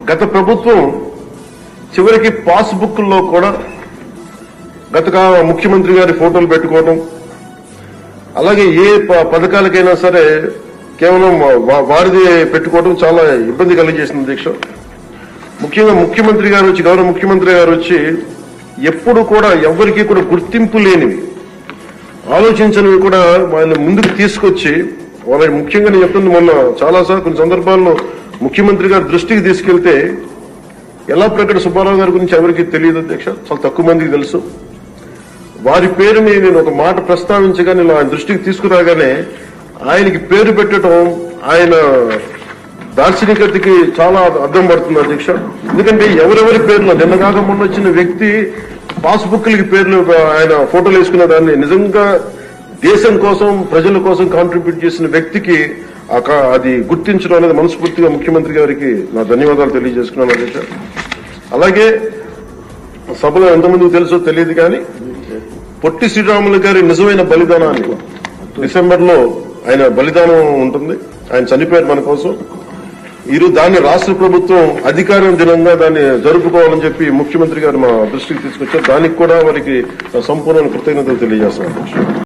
గత ప్రభుత్వం చివరికి పాస్లో కూడా గత ముఖ్యమంత్రి గారి ఫోటోలు పెట్టుకోవడం అలాగే ఏ ప- పథకాలకైనా సరే కేవలం వారిది పెట్టుకోవడం చాలా ఇబ్బంది కలిగజేసింది దీక్ష. ముఖ్యంగా ముఖ్యమంత్రి గారు వచ్చి గౌరవ ముఖ్యమంత్రి గారు వచ్చి ఎప్పుడు కూడా ఎవరికి కూడా గుర్తింపు లేనివి ఆలోచించనివి కూడా వాళ్ళని ముందుకు తీసుకొచ్చి వాళ్ళకి ముఖ్యంగా నేను చెప్తుంది మొన్న చాలాసార్లు కొన్ని సందర్భాల్లో ముఖ్యమంత్రి గారి దృష్టికి తీసుకెళ్తే ఎలా ప్రకట సుబ్బారావు గారి గురించి ఎవరికి తెలియదు అధ్యక్ష? చాలా తక్కువ మందికి తెలుసు. వారి పేరు మీద నేను ఒక మాట ప్రస్తావించగా నేను ఆయన దృష్టికి తీసుకురాగానే ఆయనకి పేరు పెట్టడం ఆయన దార్శనికతకి చాలా అర్థం పడుతుంది అధ్యక్ష. ఎందుకంటే ఎవరెవరి పేర్లు నిన్న కాక మొన్న వచ్చిన వ్యక్తి పాస్బుక్లకి పేర్లు ఆయన ఫోటోలు వేసుకున్న దాన్ని నిజంగా దేశం కోసం ప్రజల కోసం కాంట్రిబ్యూట్ చేసిన వ్యక్తికి అది గుర్తించడం అనేది మనస్ఫూర్తిగా ముఖ్యమంత్రి గారికి నా ధన్యవాదాలు తెలియజేసుకున్నాను అధ్యక్ష అలాగే సభలో ఎంతమందికి తెలుసో తెలియదు కానీ పొట్టి శ్రీరాములు గారి నిజమైన బలిదానాన్ని డిసెంబర్లో ఆయన బలిదానం ఉంటుంది. ఆయన చనిపోయారు మన కోసం. ఈరోజు దాన్ని రాష్ట్ర ప్రభుత్వం అధికారం దినంగా దాన్ని జరుపుకోవాలని చెప్పి ముఖ్యమంత్రి గారు మా దృష్టికి తీసుకొచ్చారు. దానికి కూడా వారికి సంపూర్ణ కృతజ్ఞతలు తెలియజేస్తాను